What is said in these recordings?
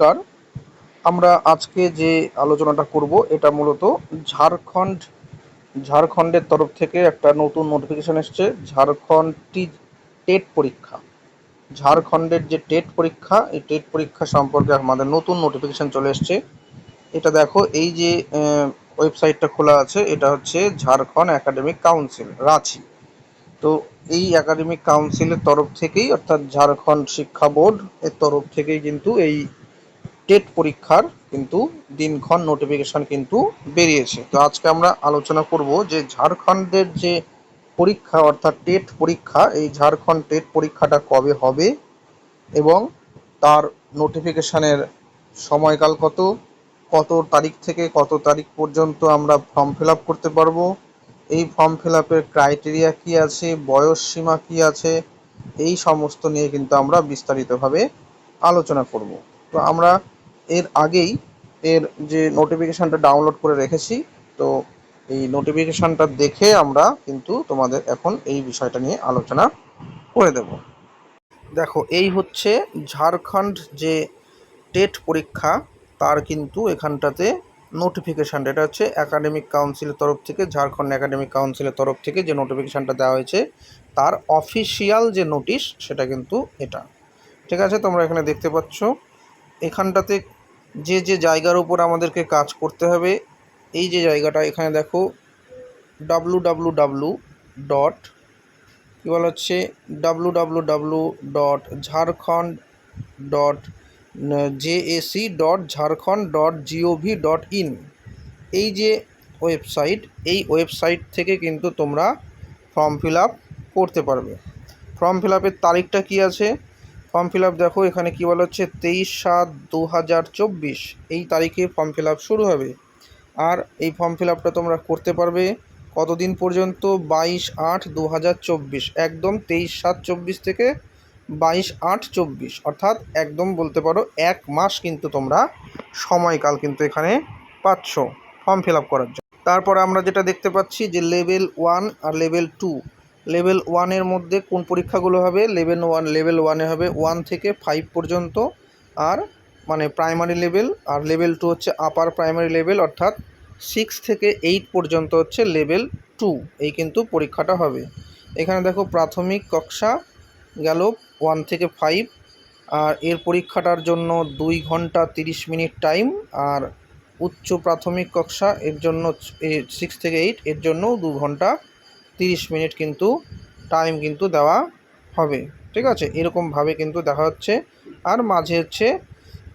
নমস্কার। আমরা আজকে যে আলোচনাটা করব, এটা মূলত ঝাড়খণ্ড, ঝাড়খণ্ডের তরফ থেকে একটা নতুন নোটিফিকেশন এসছে, ঝাড়খণ্ড টি টেট পরীক্ষা। ঝাড়খণ্ডের যে টেট পরীক্ষা, এই টেট পরীক্ষা সম্পর্কে আমাদের নতুন নোটিফিকেশন চলে এসছে। এটা দেখো, এই যে ওয়েবসাইটটা খোলা আছে, এটা হচ্ছে ঝাড়খণ্ড একাডেমিক কাউন্সিল রাঁচি। তো এই একাডেমিক কাউন্সিলের তরফ থেকেই, অর্থাৎ ঝাড়খণ্ড শিক্ষা বোর্ড এর তরফ থেকেই কিন্তু এই টেট পরীক্ষার কিন্তু দিনক্ষণ নোটিফিকেশন কিন্তু বেরিয়েছে। তো আজকে আমরা আলোচনা করব যে ঝাড়খণ্ডের যে পরীক্ষা, অর্থাৎ টেট পরীক্ষা, এই ঝাড়খণ্ড টেট পরীক্ষাটা কবে হবে এবং তার নোটিফিকেশনের সময়কাল কত কত তারিখ থেকে কত তারিখ পর্যন্ত আমরা ফর্ম ফিল করতে পারব, এই ফর্ম ফিল আপের ক্রাইটেরিয়া কী আছে, বয়স সীমা কী আছে, এই সমস্ত নিয়ে কিন্তু আমরা বিস্তারিতভাবে আলোচনা করব। তো আমরা এর আগেই এর যে নোটিফিকেশানটা ডাউনলোড করে রেখেছি, তো এই নোটিফিকেশানটা দেখে আমরা কিন্তু তোমাদের এখন এই বিষয়টা নিয়ে আলোচনা করে দেব। দেখো, এই হচ্ছে ঝাড়খণ্ড যে টেট পরীক্ষা, তার কিন্তু এখানটাতে নোটিফিকেশানটা এটা হচ্ছে একাডেমিক কাউন্সিলের তরফ থেকে, ঝাড়খণ্ড একাডেমিক কাউন্সিলের তরফ থেকে যে নোটিফিকেশানটা দেওয়া হয়েছে, তার অফিসিয়াল যে নোটিশ সেটা কিন্তু এটা। ঠিক আছে, তোমরা এখানে দেখতে পাচ্ছ, এখানটাতে যে যে জায়গার উপর আমাদেরকে কাজ করতে হবে, এই যে জায়গাটা, এখানে দেখো ডাব্লু ডাব্লু ডাব্লু ডট কী বলা হচ্ছে? W W W dot Jharkhand dot JAC dot Jharkhand dot GOV dot in এই যে ওয়েবসাইট এই ওয়েবসাইট থেকে কিন্তু তোমরা ফর্ম ফিল আপ করতে পারবে। ফর্ম ফিল আপের তারিখটা কী আছে? ফর্ম ফিল আপ দেখো, এখানে কী বলা হচ্ছে? তেইশ সাত দু হাজার চব্বিশ। এই তারিখে ফর্ম ফিল আপ শুরু হবে। আর এই ফর্ম ফিল আপটা তোমরা করতে পারবে কতদিন পর্যন্ত? বাইশ আট দু হাজার চব্বিশ। একদম তেইশ সাত চব্বিশ থেকে বাইশ আট চব্বিশ। অর্থাৎ একদম বলতে পারো এক মাস কিন্তু তোমরা সময়কাল কিন্তু এখানে পাচ্ছ ফর্ম ফিল আপ করার জন্য। তারপর আমরা যেটা দেখতে পাচ্ছি যে লেভেল ওয়ান আর লেভেল টু লেভেল ওয়ানের মধ্যে কোন পরীক্ষাগুলো হবে? লেভেল ওয়ান, লেভেল ওয়ানে হবে ওয়ান থেকে ফাইভ পর্যন্ত। আর মানে প্রাইমারি লেভেল আর লেভেল টু হচ্ছে আপার প্রাইমারি লেভেল, অর্থাৎ সিক্স থেকে এইট পর্যন্ত হচ্ছে লেভেল টু। এই কিন্তু পরীক্ষাটা হবে। এখানে দেখো প্রাথমিক কক্ষা গেল ওয়ান থেকে ফাইভ। আর এর পরীক্ষাটার জন্য দুই ঘণ্টা তিরিশ মিনিট টাইম। আর উচ্চ প্রাথমিক কক্ষা এর জন্য সিক্স থেকে এইট এর জন্যও দু ঘণ্টা তিরিশ মিনিট কিন্তু টাইম কিন্তু দেওয়া হবে। ঠিক আছে? এরকমভাবে কিন্তু দেখা হচ্ছে আর মাঝে হচ্ছে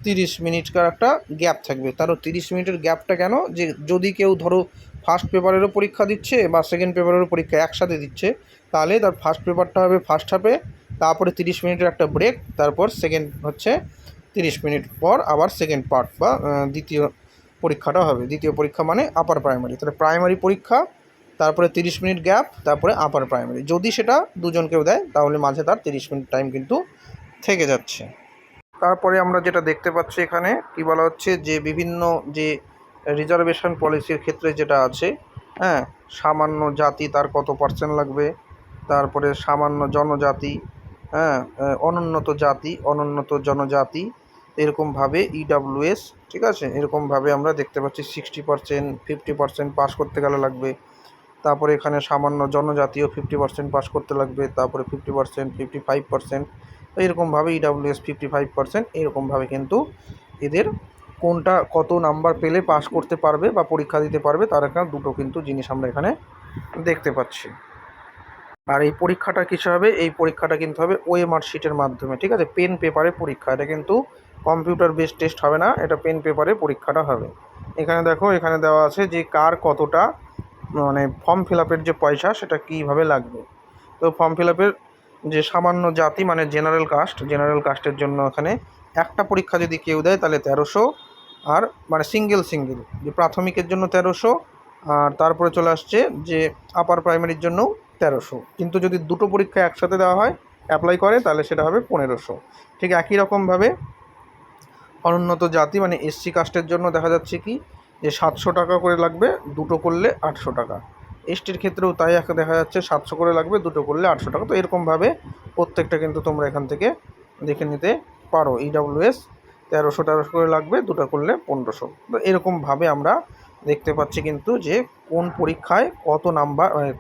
তিরিশ মিনিটকার একটা গ্যাপ থাকবে। তারও তিরিশ মিনিটের গ্যাপটা কেন? যে যদি কেউ ধরো ফার্স্ট পেপারেরও পরীক্ষা দিচ্ছে বা সেকেন্ড পেপারেরও পরীক্ষা একসাথে দিচ্ছে, তাহলে তার ফার্স্ট পেপারটা হবে ফার্স্ট হাফে তারপরে তিরিশ মিনিটের একটা ব্রেক তারপর সেকেন্ড হচ্ছে তিরিশ মিনিট পর আবার সেকেন্ড পার্ট বা দ্বিতীয় পরীক্ষাটা হবে। দ্বিতীয় পরীক্ষা মানে আপার প্রাইমারি তাহলে প্রাইমারি পরীক্ষা তারপরে তিরিশ মিনিট গ্যাপ, তারপরে আপার প্রাইমারি যদি সেটা দুজনকেও দেয়, তাহলে মাঝে তার তিরিশ মিনিট টাইম কিন্তু থেকে যাচ্ছে। তারপরে আমরা যেটা দেখতে পাচ্ছি এখানে, কি বলা হচ্ছে যে বিভিন্ন যে রিজার্ভেশন পলিসির ক্ষেত্রে যেটা আছে হ্যাঁ সামান্য জাতি তার কত পার্সেন্ট লাগবে, তারপরে সামান্য জনজাতি হ্যাঁ অনুন্নত জাতি, অনুন্নত জনজাতি এরকমভাবে ইডাব্লিউএস ঠিক আছে? এরকমভাবে আমরা দেখতে পাচ্ছি sixty percent fifty percent pass করতে গেলে লাগবে। তারপরে এখানে সামান্য জনজাতীয় ফিফটি পার্সেন্ট পাস করতে লাগবে, তারপরে fifty percent fifty five percent এরকমভাবে ইডাব্লিউএস ফিফটি ফাইভ পার্সেন্ট এরকমভাবে কিন্তু এদের কোনটা কত নাম্বার পেলে পাস করতে পারবে বা পরীক্ষা দিতে পারবে, তার এখানে দুটো কিন্তু জিনিস আমরা এখানে দেখতে পাচ্ছি। আর এই পরীক্ষাটা কিছু হবে? এই পরীক্ষাটা কিন্তু হবে ওএমআর শিটের মাধ্যমে, ঠিক আছে? পেন পেপারে পরীক্ষা, এটা কিন্তু কম্পিউটার বেস টেস্ট হবে না, এটা পেন পেপারে পরীক্ষাটা হবে। এখানে দেখো, এখানে দেওয়া আছে যে কার কতটা মানে ফর্ম ফিল আপের যে পয়সা, সেটা কীভাবে লাগবে? তো ফর্ম ফিল আপের যে সামান্য জাতি মানে জেনারেল কাস্ট জেনারেল কাস্টের জন্য এখানে একটা পরীক্ষা যদি কেউ দেয়, তাহলে তেরোশো আর মানে সিঙ্গেল সিঙ্গেল যে প্রাথমিকের জন্য তেরোশো আর তারপরে চলে আসছে যে আপার প্রাইমারির জন্যও তেরোশো। কিন্তু যদি দুটো পরীক্ষা একসাথে দেওয়া হয় অ্যাপ্লাই করে, তাহলে সেটা হবে পনেরোশো। ঠিক একই রকমভাবে অনুন্নত জাতি মানে এসসি কাস্টের জন্য দেখা যাচ্ছে কি যে সাতশো টাকা করে লাগবে, দুটো করলে আটশো টাকা। এসটির ক্ষেত্রেও তাই একটা দেখা যাচ্ছে সাতশো করে লাগবে, দুটো করলে আটশো টাকা। তো এরকমভাবে প্রত্যেকটা কিন্তু তোমরা এখান থেকে দেখে নিতে পারো। ইডাব্লিউএস তেরোশো তেরোশো করে লাগবে, দুটো করলে পনেরোশো। তো এরকমভাবে আমরা দেখতে পাচ্ছি কিন্তু যে কোন পরীক্ষায় কত নাম্বার মানে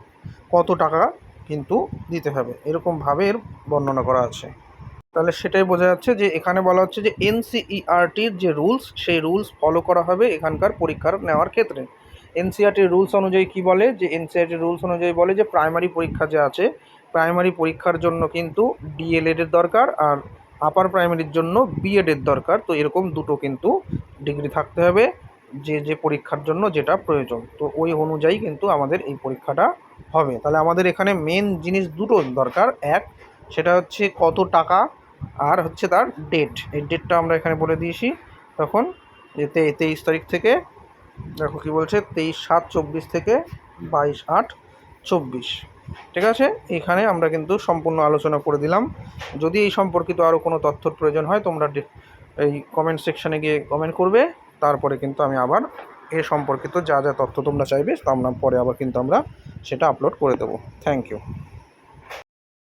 কত টাকা কিন্তু দিতে হবে। এরকমভাবে এর বর্ণনা করা আছে। তাহলে সেটাই বোঝা যাচ্ছে যে এখানে বলা হচ্ছে যে এনসিইআরটির যে রুলস সেই রুলস ফলো করা হবে এখানকার পরীক্ষার নেওয়ার ক্ষেত্রে। এনসিআরটির রুলস অনুযায়ী কি বলে? যে এনসিআরটির রুলস অনুযায়ী বলে যে প্রাইমারি পরীক্ষা যে আছে প্রাইমারি পরীক্ষার জন্য কিন্তু ডিএলএড এর দরকার আর আপার প্রাইমারির জন্য বিএড এর দরকার। তো এরকম দুটো কিন্তু ডিগ্রি থাকতে হবে যে যে পরীক্ষার জন্য যেটা প্রয়োজন। তো ওই অনুযায়ী কিন্তু আমাদের এই পরীক্ষাটা হবে। তাহলে আমাদের এখানে মেন জিনিস দুটো দরকার। এক, সেটা হচ্ছে কত টাকা আর হচ্ছে তার ডেট এই ডেটটা আমরা এখানে বলে দিয়েছি। তখন যে তে- তেইশ তারিখ থেকে, দেখো কি বলছে, তেইশ সাত চব্বিশ থেকে বাইশ আট চব্বিশ। ঠিক আছে? এখানে আমরা কিন্তু সম্পূর্ণ আলোচনা করে দিলাম। যদি এই সম্পর্কিত আরও কোনো তথ্যর প্রয়োজন হয়, তোমরা এই কমেন্ট সেকশানে গিয়ে কমেন্ট করবে। তারপরে কিন্তু আমি আবার এ সম্পর্কিত যা যা তথ্য তোমরা চাইবে তা আমরা পরে আবার কিন্তু আমরা সেটা আপলোড করে দেবো। Thank you